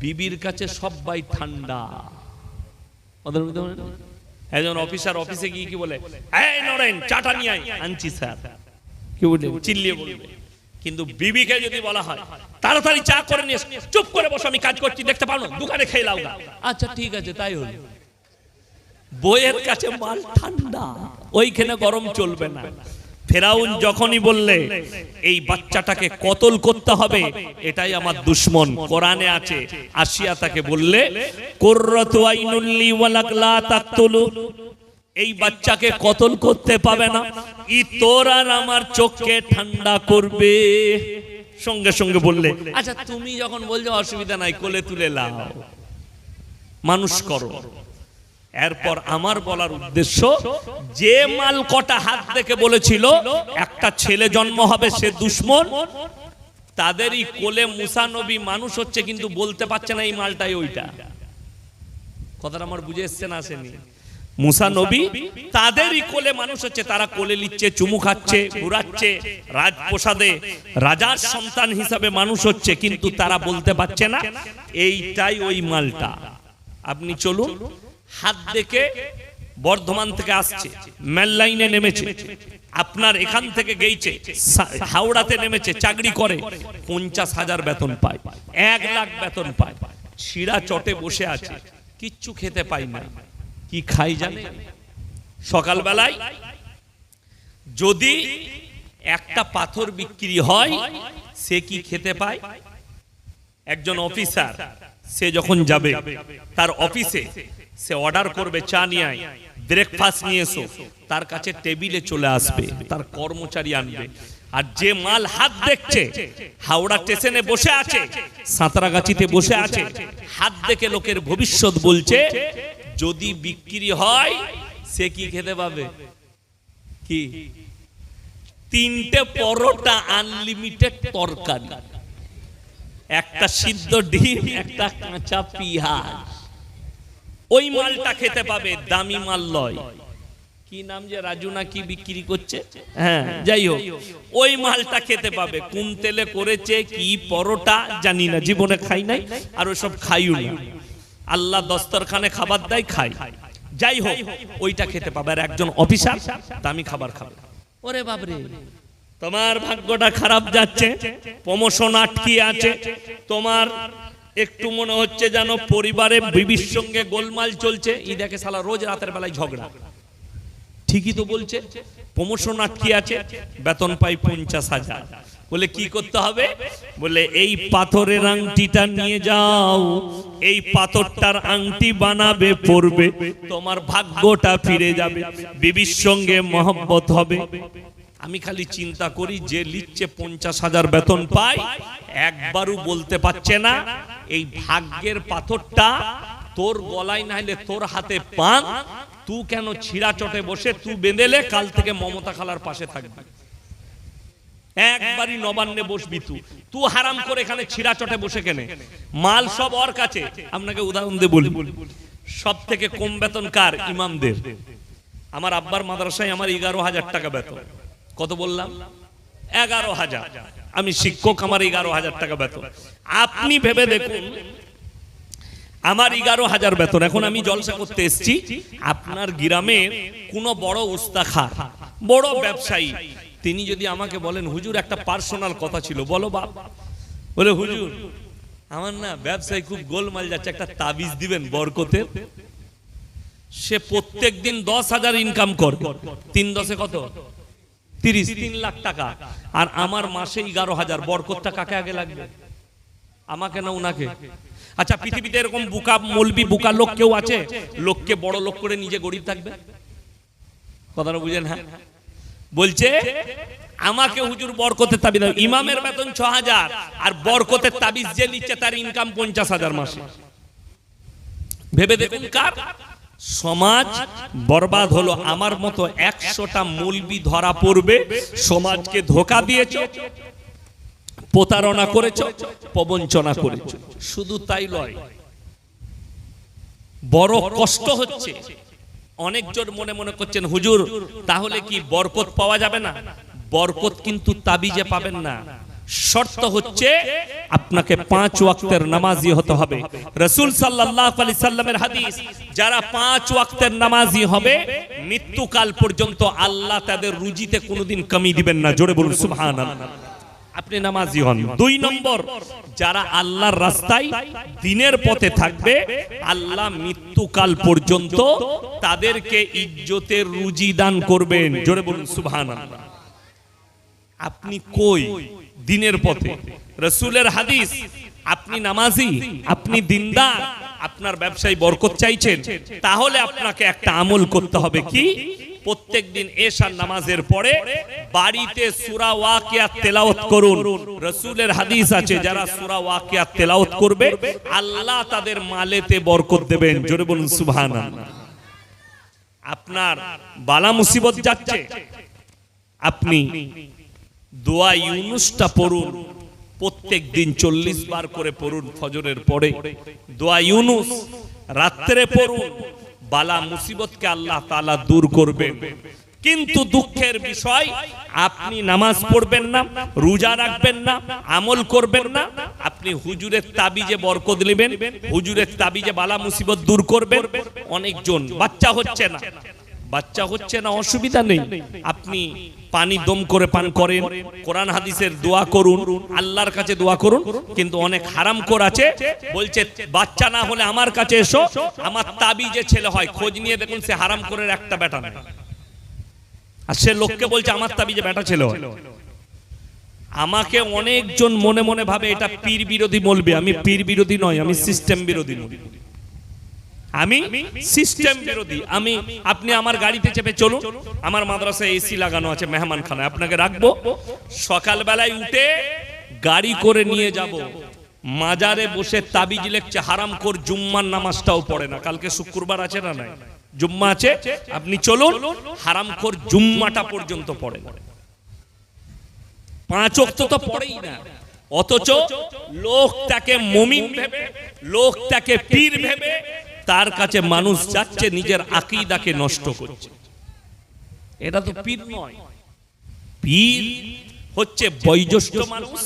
বিবির কাছে সবাই ঠান্ডা। মনে? একজন অফিসার অফিসে গিয়ে কি বলে এই নরেন চাটা নিয়ে আনছি স্যার। কি বলে চিল্লিয়ে বলবে। কিন্তু বিবিকে যদি বলা হয় তাড়াতাড়ি চা করে নিয়ে চুপ করে বসো আমি কাজ করছি দেখতে পারো দোকানে খেয়ে লাও আচ্ছা ঠিক আছে তাই হলো। বইয়ের কাছে মাল ঠান্ডা ওইখানে গরম চলবে না। ফেরাউন যখনই বললে, এই বাচ্চাটাকে কতল করতে হবে? এটাই আমার দুশ্মন। কোরআনে আছে, আসিয়া তাকে বললে এই বাচ্চাকে কতল করতে পাবে না? ই তোর আর আমার চোখকে ঠান্ডা করবে। সঙ্গে সঙ্গে বললে আচ্ছা তুমি যখন বলছো, অসুবিধা নাই, কোলে তুলে লাও। মানুষ করো। এরপর আমার বলার উদ্দেশ্য, যে মাল কটা হাত দেখে বলেছিল, একটা ছেলে জন্ম হবে, সে দুশ্মন। তাদেরই কোলে মুসা নবী মানুষ হচ্ছে, কিন্তু বলতে পারছে না এই মালটাই ওইটা। কথাটা আমার বুঝে এসছে না আসেনি। মুসা নবী তাদেরই কোলে মানুষ হচ্ছে, তারা কোলে লিচ্ছে চুমু খাচ্ছে, ঘুরাচ্ছে, রাজপ্রসাদে রাজার সন্তান হিসাবে মানুষ হচ্ছে, কিন্তু তারা বলতে পারছে না, এইটাই ওই মালটা। আপনি চলুন হাত দেখে বর্ধমান থেকে আসছে মেল লাইনে নেমেছে, আপনার এখান থেকে গেইছে হাওড়াতে নেমেছে, চাকরি করে, পঞ্চাশ হাজার বেতন পায়, এক লাখ বেতন পায়, শিরা চটে বসে আছে, কিচ্ছু খেতে পাই না, কি খাই জানে? সকালবেলায় যদি একটা পাথর বিক্রি হয়, সে কি খেতে পায়? একজন অফিসার, সে যখন যাবে, তার অফিসে সে অর্ডার করবে, চা নিয়ে ব্রেকফাস্ট নিয়ে এসো। তার কাছে টেবিলে চলে আসবে। তার কর্মচারী আনবে। আর যে মাল হাত দেখছে, হাওড়া স্টেশনে বসে আছে, সাঁতরাগাছিতে বসে আছে, হাত দেখে লোকের ভবিষ্যৎ বলছে, যদি বিক্রি হয়, সে কি খেতে পাবে? কি? তিনটে পরোটা আনলিমিটেড তরকারি। একটা সিদ্ধ ডিম, একটা কাঁচা পিঁয়াজ। ওই মালটা খেতে পাবে দামি মাল লয়। কি নাম যে রাজু না কি বিক্রি করছে? হ্যাঁ যাই হোক। ওই মালটা খেতে পাবে। কোন তেলে করেছে কি পরোটা জানি না জীবনে খাই নাই আর ওসব খাইও না। আল্লাহ দস্তরখানে খাবার দেয় খাই যাই হোক ওইটা খেতে পাবে। আর একজন অফিসার দামি খাবার খাবে। ওরে বাবরে তোমার ভাগ্যটা খারাপ যাচ্ছে প্রমোশন আটকে আছে। তোমার একটু মনে হচ্ছে যেন পরিবারে বিবির সঙ্গে গোলমাল চলছে। ই দেখে সালা রোজ রাতের বেলায় ঝগড়া। ঠিকই তো বলছে। প্রমোশন আটকে আছে। বেতন পাই পঞ্চাশ হাজার। বলে, কি করতে হবে? বলে, এই পাথরের আংটিটা নিয়ে যাও। এই পাথরটার আংটি বানাবে পড়বে তোমার ভাগ্যটা ফিরে যাবে। বিবির সঙ্গে মহব্বত হবে। আমি খালি চিন্তা করি, যে লিখছে পঞ্চাশ হাজার বেতন পায় একবারও বলতে পারছে না। এই ভাগ্যের পাথরটা তোর গলায় না হলে তোর হাতে পান তুই কেন ছিঁড়া চটে বসে তুই বেঁধেলে কাল থেকে মমতা খালার পাশে থাকবি। একবারই নবান্নে বসবি তুই তুই হারাম করে এখানে ছিঁড়া চটে বসে কেনে? মাল সব ওর কাছে। আপনাকে উদাহরণ দিয়ে বলি। সব থেকে কম বেতন কার? ইমামদের। আমার আব্বার মাদ্রাসায় আমার এগারো হাজার টাকা বেতন। কত বললাম? এগারো হাজার। আমি শিক্ষক, আমার এগারো হাজার টাকা বেতন। আপনি ভেবে দেখুন, আমার এগারো হাজার বেতন। এখন আমি জলসা করতে এসেছি, আপনার গ্রামে কোনো বড় উস্তাখা বড় ব্যবসায়ী, তিনি যদি আমাকে বলেন, হুজুর, একটা পার্সোনাল কথা ছিল। বলো বাপ। বলে, হুজুর, আমার না ব্যবসায়ী খুব গোলমাল যাচ্ছে, একটা তাবিজ দিবেন বরকতের সে প্রত্যেক দিন দশ হাজার ইনকাম করে। তিন দশে কত? তিরিশ। তিন লাখ টাকা। আর আমার মাসে এগারো হাজার। বরকতটা কাকে আগে লাগবে? আমাকে না উনাকে? আচ্ছা পৃথিবীতে এরকম বুকা মলবি, বুকা লোক কেউ আছে? লোককে বড় লোক করে নিজে গরিব থাকবে? কথাটা বুঝেন হ্যাঁ? বলছে, আমাকে হুজুর বরকতের তাবিজ ইমামের বেতন ছ হাজার, আর বরকতের তাবিজ যে নিচ্ছে তার ইনকাম পঞ্চাশ হাজার মাসে। ভেবে দেখুন কার? সমাজ বরবাদ হলো আমার মতো একশোটা মূলবি ধরা পড়বে, সমাজকে ধোকা দিয়েছ, প্রতারণা করেছ, প্রবঞ্চনা করেছ। শুধু তাই লয়। বড় কষ্ট হচ্ছে। অনেকজন মনে মনে করছেন, হুজুর, তাহলে কি বরকত পাওয়া যাবে না? বরকত কিন্তু তাবিজে পাবেন না। শর্ত হচ্ছে আপনাকে পাঁচ ওয়াক্তের নামাজি হতে হবে। রসুল সাল্লাল্লাহু আলাইহি সাল্লামের হাদিস, যারা পাঁচ ওয়াক্তের নামাজি হবে, মৃত্যুকাল পর্যন্ত আল্লাহ তাদের রুজিতে কোনোদিন কমি দিবেন না। জোরে বলুন, সুবহানাল্লাহ। আপনি নামাজি হন। দুই নম্বর, যারা আল্লাহর রাস্তায় দিনের পথে থাকবে, আল্লাহ মৃত্যুকাল পর্যন্ত তাদেরকে ইজ্জতের রুজি দান করবেন। জোরে বলুন, সুবহানাল্লাহ। আপনি কই? দিনের পথে। রসুলের হাদিস, আপনি নামাজি, আপনি দিনদার, আপনার ব্যবসায় বরকত চাইছেন, তাহলে আপনাকে একটা আমল করতে হবে কি? প্রত্যেক দিন এশার নামাজের পরে বাড়িতে সুরা ওয়াকিয়া তেলাওয়াত করুন। রসুলের হাদিস আছে, যারা সুরা ওয়াকিয়া তেলাওয়াত করবে, আল্লাহ তাদের মালেতে বরকত দেবেন। জোরে বলুন, সুবহানাল্লাহ। আপনার বালা মুসিবত যাচ্ছে। আপনি দোয়া ইউনুসটা পড়ুন, প্রত্যেক দিন চল্লিশ বার করে পড়ুন ফজরের পরে। দোয়া ইউনুস রাত্রে পড়ুন, বালা মুসিবতকে আল্লাহ তালা দূর করবেন কিন্তু দুঃখের বিষয়, আপনি নামাজ পড়বেন না, রোজা রাখবেন না, আমল করবেন না, আপনি হুজুরের তাবিজে বরকত নেবেন, হুজুরের তাবিজে বালা মুসিবত দূর করবেন, অনেকজন বাচ্চা হচ্ছে না। বাচ্চা হচ্ছে না, অসুবিধা নেই। আপনি পানি দম করে পান করেন, কোরআন হাদিসের দোয়া করুন, আল্লাহর কাছে দোয়া করুন, কিন্তু অনেক হারাম কর আছে। বলছে, বাচ্চা না হলে আমার কাছে এসো, আমার তাবি যে ছেলে হয়, খোঁজ নিয়ে দেখুন সে হারাম করের একটা বেটা নেই। আর সে লোককে বলছে, আমার তাবি যে বেটা ছেলে হয়। আমাকে অনেকজন মনে মনে ভাবে এটা পীর বিরোধী বলবে, আমি পীর বিরোধী নয়, আমি সিস্টেম বিরোধী। নই আমি সিস্টেম বিরোধী। আমি আপনি আমার গাড়িতে চেপে চলুন। আমার মাদ্রাসায় এসি লাগানো আছে মেহমান খানায়। আপনাকে রাখব সকালবেলায় উঠে গাড়ি করে নিয়ে যাব। মাজারে বসে তাবিজ লেখছে হারাম কর জুম্মার নামাজটাও পড়ে না। কালকে শুক্রবার আছে না নাই? জুম্মা আছে? আপনি চলুন হারাম কর জুম্মাটা পর্যন্ত পড়ে না। পাঁচ অক্ত তো পড়েই না। অথচ লোক তাকে মমিন ভেবে লোক তাকে পীর ভেবে তার কাছে মানুষ যাচ্ছে, নিজের আকিদাকে নষ্ট করছে। এটা তো পীর নয়। পীর হচ্ছে বয়োজ্যেষ্ঠ মানুষ,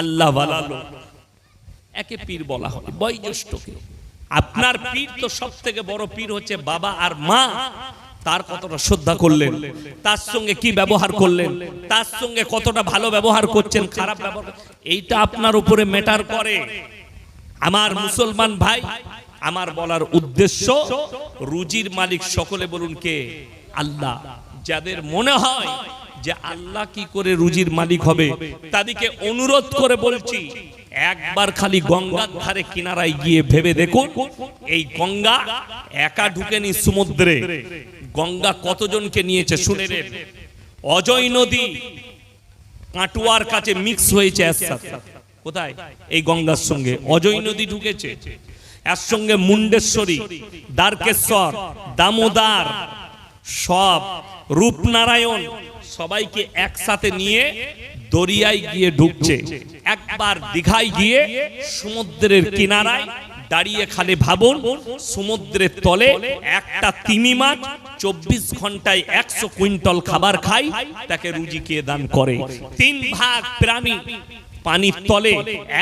আল্লাহ লোক। একে পীর বলা হয়, বয়োজ্যেষ্ঠকে। আপনার পীর তো সব থেকে বড় পীর হচ্ছে বাবা আর মা। তার কতটা শ্রদ্ধা করলেন, তার সঙ্গে কি ব্যবহার করলেন, তার সঙ্গে কতটা ভালো ব্যবহার করছেন, খারাপ ব্যবহার এইটা আপনার উপরে মেটার করে। আমার মুসলমান ভাই আমার বলার উদ্দেশ্য, রুজির মালিক সকলে বলুন কে? আল্লাহ। যাদের মনে হয় যে আল্লাহ কি করে রুজির মালিক হবে, তাদেরকে অনুরোধ করে বলছি, একবার খালি গঙ্গার ধারে কিনারায় গিয়ে ভেবে দেখুন, এই গঙ্গা একা ঢুকেনি সমুদ্রে। গঙ্গা কতজনকে নিয়েছে শুনে অজয় নদী কাটুয়ার কাছে মিক্স হয়েছে কোথায়? এই গঙ্গার সঙ্গে। অজয় নদী ঢুকেছে। এর সঙ্গে মুন্ডেশ্বরী, দ্বারকেশ্বর, দামোদার, সব, রূপনারায়ণ সবাইকে একসাথে নিয়ে দরিয়ায় গিয়ে ঢুকছে। একবার দীঘায় গিয়ে সমুদ্রের কিনারায় দাঁড়িয়ে খালি ভাবুন, সমুদ্রের তলে একটা তিমি মাছ চব্বিশ ঘন্টায় একশো কুইন্টল খাবার খাই তাকে রুজি কে দান করে। তিন ভাগ প্রাণী পানির তলে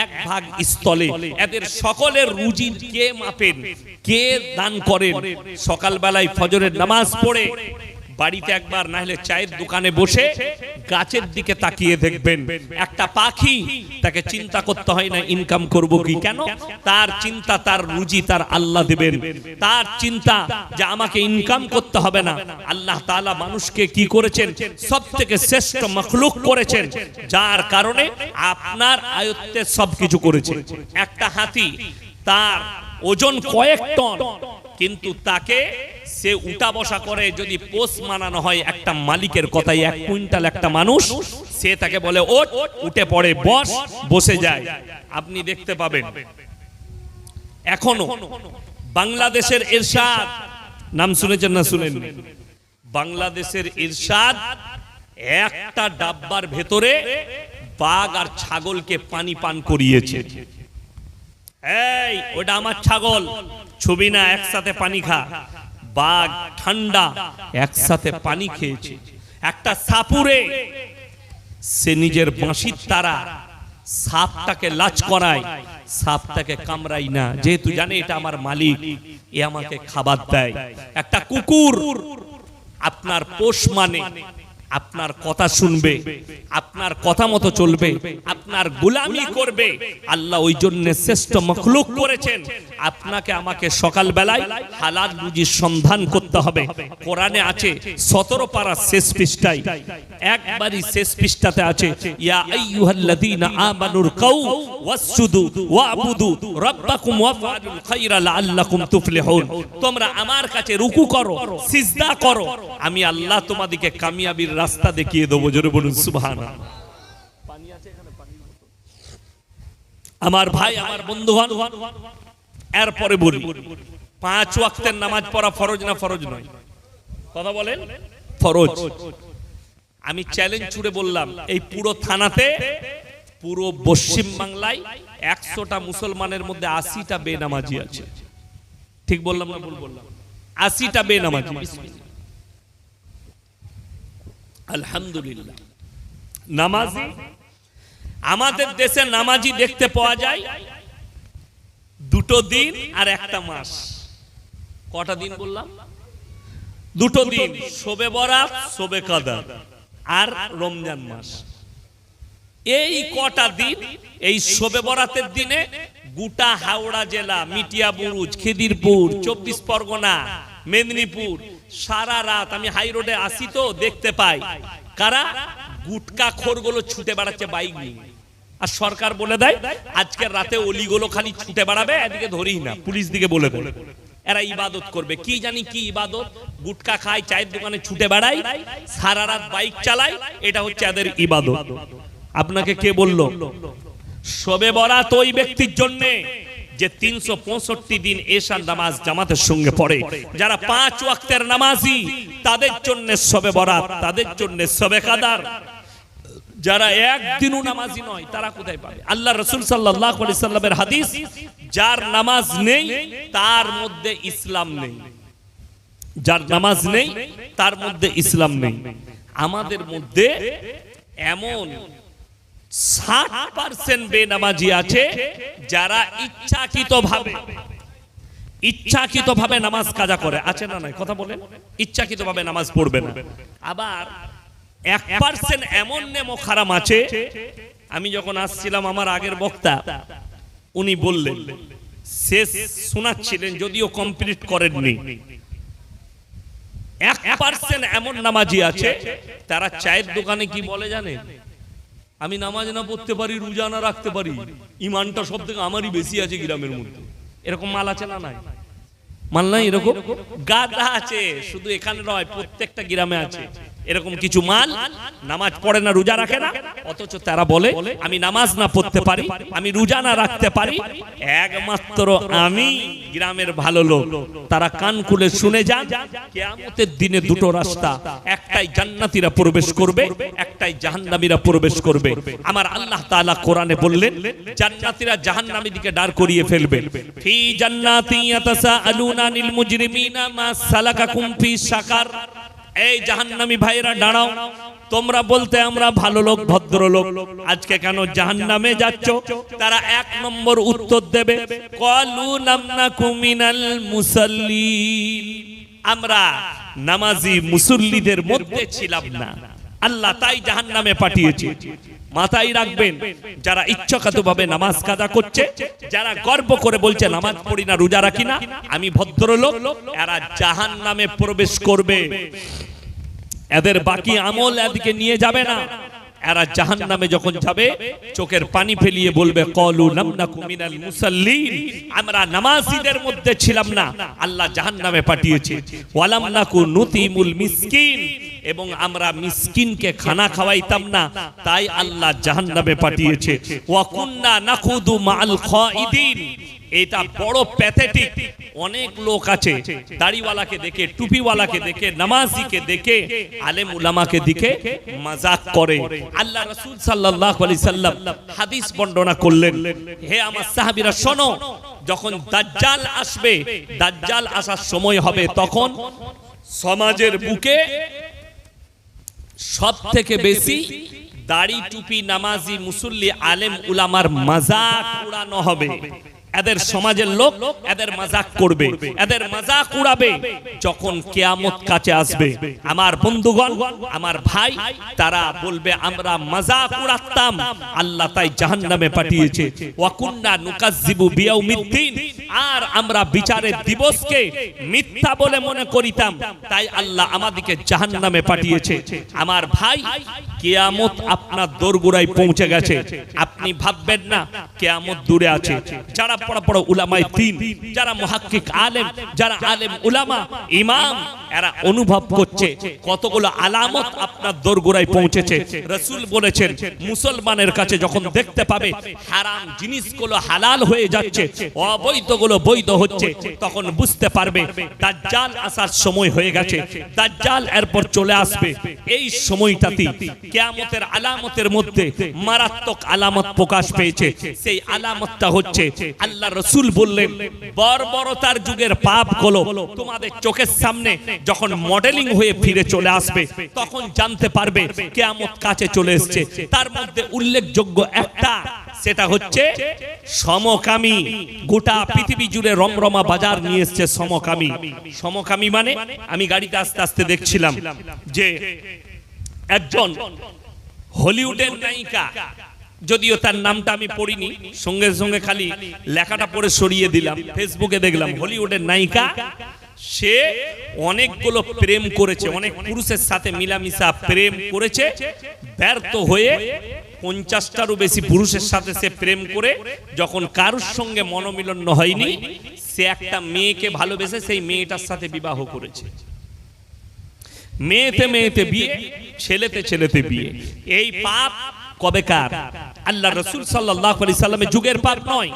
এক ভাগ স্থলে। এদের সকলের রুজি কে মাপেন? কে দান করেন? সকালবেলায় ফজরের নামাজ পড়ে বাড়িতে একবার না হলে চায়ের দোকানে বসে গাছের দিকে তাকিয়ে দেখবেন। একটা পাখি তাকে চিন্তা করতে হয় না ইনকাম করব কি কেন? তার চিন্তা তার রুজি তার আল্লাহ দিবেন। তার চিন্তা যে আমাকে ইনকাম করতে হবে না। আল্লাহ তাআলা মানুষকে কি করেছেন? সব থেকে শ্রেষ্ঠ মখলুক করেছেন। যার কারণে আপনার আয়ত্তে সবকিছু করেছে একটা হাতি তার ওজন কয়েক টন। কিন্তু তাকে সে উঠা বসা করে, যদি পোষ মানানো হয় একটা মালিকের কথাই এক কুইন্টাল একটা মানুষ, সে তাকে বলে ওট উঠে পড়ে, বস, বসে যায়। আপনি দেখতে পাবেন। এখনও বাংলাদেশের ইরশাদ, নাম শুনেছেন না শুনেন বাংলাদেশের ইরশাদ একটা ডাব্বার ভেতরে বাঘ আর ছাগলকে পানি পান করিয়েছে। এই, ওটা আমার ছাগল। ছবি না, একসাথে পানি খা। বাঘ ঠান্ডা একসাথে পানি খেয়েছে। একটা সাপুরে, সে নিজের বাঁশির তারা সাপটাকে লাচ করায়, সাপটাকে কামড়াই না। যেহেতু জানে এটা আমার মালিক, এ আমাকে খাবার দেয়। একটা কুকুর আপনার পোষ মানে। আপনার কথা শুনবে আপনার কথা মতো চলবে আপনার গুলামি করবে। আল্লাহ ওই জন্য শ্রেষ্ঠ মখলুক করেছেন। আপনাকে আমাকে সকাল বেলায় হালাল রুজির সন্ধান করতে হবে। কোরআনে আছে সতেরো পারা শেষ পৃষ্ঠায়। একবারই শেষ পৃষ্ঠাতে আছে ইয়া আইয়ুহাল্লাযীনা আমানুর কাউ ওয়াসজুদু ওয়াবুদু রাব্বাকুম ওয়াফআলুল খায়রা লাআল্লাকুম তুফলিহুন। তোমরা আমার কাছে রুকু করো। সিজদা করো। আমি আল্লাহ তোমাদেরকে কামিয়াবির রাস্তা দেখিয়ে দেবো, জোরে বলুন, সুবহানাল্লাহ। আমার ভাই, আমার বন্ধুগণ, এরপরে বলি। পাঁচ ওয়াক্তের নামাজ পড়া ফরজ না ফরজ নয়? কথা বলেন? ফরজ। আমি চ্যালেঞ্জ ছুড়ে বললাম, এই পুরো থানাতে, পুরো পশ্চিম বাংলায় একশোটা মুসলমানের মধ্যে আশিটা বেনামাজি আছে। ঠিক বললাম না বললাম? আশিটা বেনামাজি। আলহামদুলিল্লাহ। নামাজি, আমাদের দেশে নামাজি দেখতে পাওয়া যায় দুটো দিন আর একটা মাস। কটা দিন বললাম? দুটো দিন, শোবে শোবে আর রমজান মাস। এই কটা দিন, এই শোবে বরাতের দিনে গোটা হাওড়া জেলা মিটিয়া বুরুজ খিদিরপুর, চব্বিশ পরগনা, মেদিনীপুর সারা রাত আমি হাই রোডে আসি তো দেখতে পাই। কারা? গুটকা খোরগুলো ছুটে বেড়াচ্ছে বাইক নিয়ে। আর সরকার বলে দেয় আজকের রাতে অলিগুলো খালি ছুটে বেড়াবে, এদিকে ধরি না, পুলিশ দিকে বলে দেয়। এরা ইবাদত করবে। কি জানি কি ইবাদত? গুটকা খায়, চায়ের দোকানে ছুটে বেড়ায়, সারা রাত বাইক চালায়, এটা হচ্ছে এদের ইবাদত। আপনাকে কে বলল? সবে বরাত ওই ব্যক্তির জন্য। যে তিনশো পঁয়ষট্টি দিন এশার নামাজ জামাতের সঙ্গে পড়ে। যারা পাঁচ ওয়াক্তের নামাজি, তাদের জন্য সবে বরাত, তাদের জন্য সবে কাদার। যারা একদিনও নামাজি নয়, তারা কোথায় পাবে? আল্লাহ রসুল সাল্লাহ সাল্লামের হাদিস, যার নামাজ নেই, তার মধ্যে ইসলাম নেই। যার নামাজ নেই, তার মধ্যে ইসলাম নেই। আমাদের মধ্যে এমন ষাট পার্সেন্ট বেনামাজি আছে, যারা ইচ্ছাকৃত ভাবে ইচ্ছাকৃত ভাবে নামাজ কাজা করে। আছে না কথা ইচ্ছাকৃত ভাবে নামাজ পড়বে না। আবার এক পার্সেন্ট এমন নেমো খারাম আছে, আমি যখন আসছিলাম আমার আগের বক্তা, উনি বললেন, শেষ শোনাচ্ছিলেন যদিও কমপ্লিট করেননি। এক পার্সেন্ট এমন নামাজি আছে, তারা চায়ের দোকানে কি বলে জানে আমি নামাজ না পড়তে পারি, রোজা না রাখতে পারি ইমানটা সব থেকে আমারই বেশি আছে গ্রামের মধ্যে। এরকম মাল আছে না নাই? মাল নাই এরকম? গাদা আছে, শুধু এখানে নয়, প্রত্যেকটা গ্রামে আছে। এরকম কিছু মাল নামাজ পড়ে না, রোজা রাখে না। অথচ তারা বলে, আমি নামাজ না পড়তে পারি, আমি রোজা না রাখতে পারি। একমাত্র আমি গ্রামের ভালো লোক। তারা কান খুলে শুনে যান, কেয়ামতের দিনে দুটো রাস্তা। একটাই জান্নাতীরা প্রবেশ করবে, একটাই জাহান্নামীরা প্রবেশ করবে। আমার আল্লাহ তাআলা কোরআনে বললেন, জান্নাতীরা জাহান্নামী দিকে দাঁড় করিয়ে ফেলবে। ফি জান্নাতি ইয়াতাসাআলুনা আনিল মুজরিমিনা মা সালাকাকুম ফি সাকার এই জাহান্নামি ভাইরা, দাঁড়াও। তোমরা বলতে আমরা ভালো লোক, ভদ্র লোক। আজকে কেন জাহান নামে যাচ্ছ? তারা এক নম্বর উত্তর দেবে, কলু কুমিনাল মুসল্লি আমরা নামাজি মুসল্লিদের মধ্যে ছিলাম না। আল্লাহ তাই জাহান নামে পাঠিয়েছে। মাথায় রাখবেন, যারা ইচ্ছাকৃতভাবে নামাজ কাজা করছে, যারা গর্ব করে বলছে, নামাজ পড়ি না, রোজা রাখি না। আমি ভদ্রলোক, এরা জাহান নামে প্রবেশ করবে। এদের বাকি আমল এদিকে নিয়ে যাবে না। এরা জাহান নামে যখন যাবে, চোখের পানি ফেলিয়ে বলবে, কলু নামনাকু মিনাল মুসাল্লিন। আমরা নামাজীদের মধ্যে ছিলাম না, আল্লাহ জাহান নামে পাঠিয়েছে। ওয়ালাম নাকু নুতিমুল মিসকিন। এবং আমরা মিসকিনকে খানা খাওয়াইতাম না, তাই আল্লাহ জাহান নামে পাঠিয়েছে ওয়াকুন্না নাখুদু মাল খাইদিন এটা বড় প্যাথেটিক। অনেক লোক আছে, দাড়িওয়ালাকে দেখে, টুপিওয়ালাকে দেখে, নামাজিকে দেখে, আলেম উলামাকে দেখে মাজাক করে। আল্লাহ রাসূল সাল্লাল্লাহু আলাইহি সাল্লাম হাদিস বর্ণনা করলেন, হে আমার সাহাবীরা, শোনো, যখন দাজ্জাল আসবে, দাজ্জাল আসার সময় হবে তখন সমাজের বুকে সব থেকে বেশি দাড়ি টুপি নামাজি মুসল্লি আলেম উলামার মজা উড়ানো হবে। এদের সমাজের লোক এদের মাজাক করবে এদের মাজাক উড়াবে যখন কেয়ামত কাছে আসবে আমার বন্ধুগণ আমার ভাই তারা বলবে আমরা মাজাক উড়াতাম আল্লাহ তাই জাহান্নামে পাঠিয়েছে। ওয়াকুন্না নুকাজ্জিবু বিয়াউমিদ্দিন। আর আমরা বিচারের দিবসকে মিথ্যা বলে মনে করিতাম। তাই আল্লাহ আমাদেরকে জাহান্নামে পাঠিয়েছে। আমার ভাই কেয়ামত আপনার দোরগোড়ায় পৌঁছে গেছে। আপনি ভাববেন না কেয়ামত দূরে আছে। যারা বড় বড় উলামায় তিন যারা মুহাক্কিক আলেম, যারা আলেম উলামা, ইমাম, এরা অনুভব করছে কতগুলো আলামত আপনার দোরগোড়ায় পৌঁছেছে। রসুল বলেছেন, মুসলমানের কাছে যখন দেখতে পাবে হারাম জিনিসগুলো হালাল হয়ে যাচ্ছে, অবৈধগুলো বৈধ হচ্ছে, তখন বুঝতে পারবে দাজ্জাল আসার সময় হয়ে গেছে। দাজ্জাল এরপর চলে আসবে। এই সময়টাতে কিয়ামতের আলামতের মধ্যে মারাত্মক আলামত প্রকাশ পেয়েছে। সেই আলামতটা হচ্ছে আল্লাহ রসুল বললেন, বর্বরতার যুগের পাপগুলো তোমাদের চোখের সামনে যখন মডেলিং হয়ে ফিরে চলে আসবে, তখন জানতে পারবে কেয়ামত কাছে চলে এসেছে। তার মধ্যে উল্লেখযোগ্য একটা, সেটা হচ্ছে সমকামী, গোটা পৃথিবী জুড়ে রমরমা বাজার নিয়ে এসছে সমকামী। সমকামী মানে আমি গাড়িতে আস্তে আস্তে দেখছিলাম যে একজন হলিউডের নায়িকা যদিও তার নামটা আমি পড়িনি, সঙ্গে সঙ্গে খালি লেখাটা পড়ে সরিয়ে দিলাম। ফেসবুকে দেখলাম হলিউডের নায়িকা, সে অনেকগুলো প্রেম করেছে, অনেক পুরুষের সাথে মিলামিশা প্রেম করেছে, ব্যর্থ হয়ে পঞ্চাশটারও বেশি পুরুষের সাথে সে প্রেম করে, যখন কারুর সঙ্গে মনোমিলন হয়নি, সে একটা মেয়েকে ভালোবেসে সেই মেয়েটার সাথে বিবাহ করেছে। মেয়েতে মেয়েতে বিয়ে, ছেলেতে ছেলেতে বিয়ে। এই পাপ কবেকার আল্লাহ রসুল সাল্লাহ আলি সাল্লামের যুগের পাপ নয়।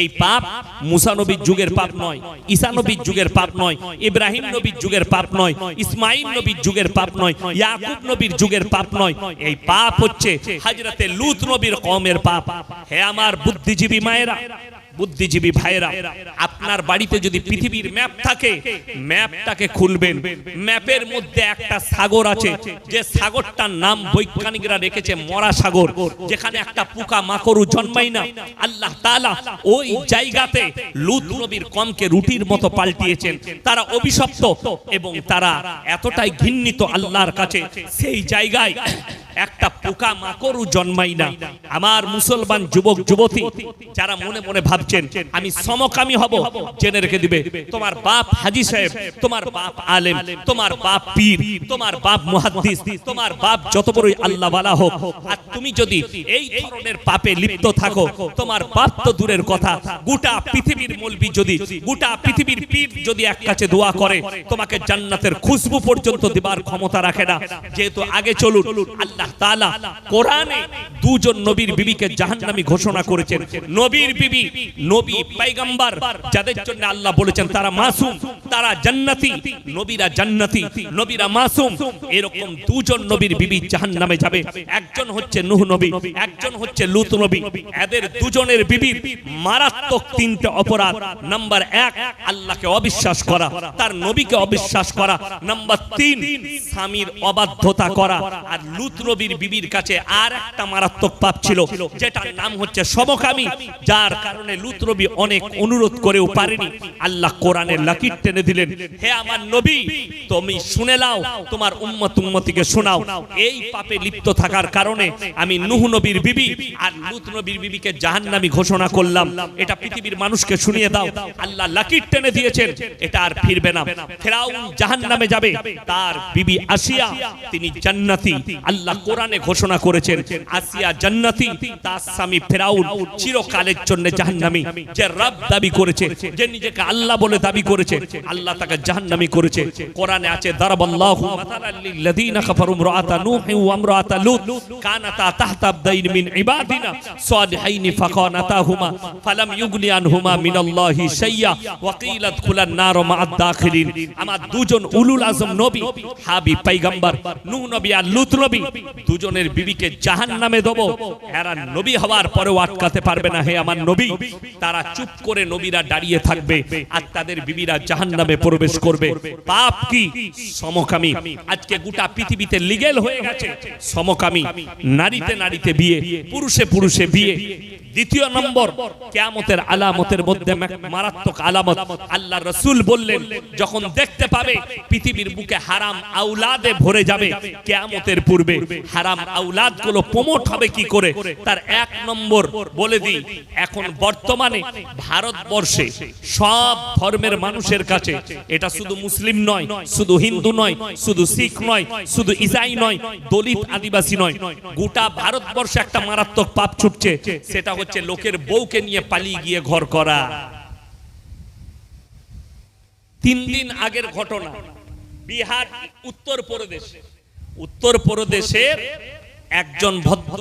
এই পাপ মুসা নবীর যুগের পাপ নয়, ঈসা নবীর যুগের পাপ নয়, ইব্রাহিম নবীর যুগের পাপ নয় ইসমাইল নবীর যুগের পাপ নয়, ইয়াকুব নবীর যুগের পাপ নয়। এই পাপ হচ্ছে হাজরতে লুত নবীর কমের পাপ। হে আমার বুদ্ধিজীবী মায়েরা বুদ্ধিজীবী ভাইরা আপনার বাড়িতে যদি পৃথিবীর ম্যাপ থাকে ম্যাপটাকে খুলবেন। ম্যাপের মধ্যে একটা সাগর আছে যে সাগরটার নাম বৈজ্ঞানিকরা রেখেছে মরা সাগর যেখানে একটা পোকা মাকড়ু জন্মায় না। আল্লাহ তাআলা ওই জায়গাতে লুত নবীর কমকে রুটির মতো পাল্টিয়েছেন। তারা অভিশপ্ত এবং তারা এতটাই ঘৃণিত আল্লাহর কাছে। সেই জায়গায় একটা পোকা মাকড়ও জন্মাই না। আমার মুসলমান যুবক, যুবতী, যারা মনে মনে ভাবছেন, আমি সমকামী হব, জেনে রেখে দিবে, তোমার বাপ হাজি সাহেব, তোমার বাপ আলেম, তোমার বাপ পীর, তোমার বাপ মুহাদ্দিস, তোমার বাপ যত বড়ই আল্লাহ বালা হোক, আর তুমি যদি এই ধরনের পাপে লিপ্ত থাকো, তোমার বাপ তো দূরের কথা, গোটা পৃথিবীর মলবি যদি, গোটা পৃথিবীর পীর যদি এক কাছে দোয়া করে, তোমাকে জান্নাতের খুশবু পর্যন্ত দেবার ক্ষমতা রাখে না, যেহেতু আগে চলুন, আল্লাহ তাআলা কোরআনে দুজন নবীর বিবিকে জাহান্নামী ঘোষণা করেছেন। নবীর বিবি, নবী পয়গম্বর যাদের জন্য আল্লাহ বলেছেন তারা মাসুম, তারা জান্নাতি, নবীরা জান্নাতি, নবীরা মাসুম। এরকম দুজন নবীর বিবি জাহান্নামে যাবে। একজন হচ্ছে নূহ নবী, একজন হচ্ছে লূত নবী। এদের দুজনের বিবির মারাত্মক তিনটে অপরাধ। নাম্বার এক, আল্লাহকে অবিশ্বাস করা, তার নবীকে অবিশ্বাস করা। নাম্বার তিন, স্বামীর অবাধ্যতা করা। আর লূত নবীর বিবির কাছে আর একটা মারাত্মক পাপ ছিল, যেটার নাম হচ্ছে সমকামী, যার কারণে লূত নবী অনেক অনুরোধ করেও পারেনি। আল্লাহ কোরআনের লাকির টেনে দিলেন, হে আমার নবী, তুমি শুনে নাও, তোমার উম্মত উম্মতিকে শোনাও। এই পাপে লিপ্ত থাকার কারণে আমি নূহ নবীর বিবি আর লূত নবীর বিবিকে জাহান্নামী ঘোষণা করলাম। এটা পৃথিবীর মানুষকে শুনিয়ে দাও। আল্লাহ লাকির টেনে দিয়েছেন, এটা আর ফিরবে না। ফেরাউন জাহান্নামে যাবে, তার বিবি আসিয়া, তিনি জান্নাতি। আল্লাহ কোরআনে ঘোষণা করেছেন, আসিয়া জান্নাতি, তার স্বামী ফেরাউন চিরকালের জন্য জাহান্নামী। যে রব দাবি করেছে, যে নিজেকে আল্লাহ বলে দাবি করেছে, আল্লাহ তাকে জাহান্নামী করেছে। কোরআনে আছে, দারাবাল্লাহু মাতালাল লিল্লাযিনা কাফারু ইমরাআতা নূহ ওয়া ইমরাআতা লূত। কানাতা তাহতা আবদাইন মিন ইবাদিনা সালিহাইন ফাকানাতাহুমা ফালাম ইউগনি আনহুমা মিনাল্লাহি শাইয়্যা ওয়া কিলা দুখুলান নার মা'আদ দাখিলিন। আমার দুজন উলুল আজম নবী, হাবিব পয়গম্বর নূহ নবী আর লূত নবী। দুজনের বিবিকে জাহান্নামে দেব। এরা নবী হওয়ার পরেও আটকাতে পারবে না হে আমার নবী। তারা চুপ করে নবীরা দাঁড়িয়ে থাকবে আর তাদের বিবিরা জাহান্নামে প্রবেশ করবে। পাপ কি? সমকামী। আজকে গোটা পৃথিবীতে লিগেল হয়ে গেছে। সমকামী। নারীতে নারীতে বিয়ে, পুরুষে পুরুষে বিয়ে। দ্বিতীয় নম্বর, কেয়ামতের আলামতের মধ্যে মারাত্মক আলামত। আল্লাহ রসুল বললেন, যখন দেখতে পাবে পৃথিবীর বুকে হারাম আউলাদে ভরে যাবে, কেয়ামতের পূর্বে হারাম আউলাদগুলো প্রমোট হবে কি করে? তার এক নম্বর বলে দিই, এখন বর্তমানে ভারতবর্ষে সব ধর্মের মানুষের কাছে এটা শুধু মুসলিম নয়, শুধু হিন্দু নয়, শুধু শিখ নয়, শুধু ইসাই নয়, দলিত আদিবাসী নয়। গোটা ভারতবর্ষে একটা মারাত্মক পাপ ছুটছে, সেটা হচ্ছে লোকের বউকে নিয়ে পালিয়ে গিয়ে ঘর করা। তিন দিন আগের ঘটনা, বিহার উত্তর প্রদেশ উত্তর প্রদেশের একজন ভদ্র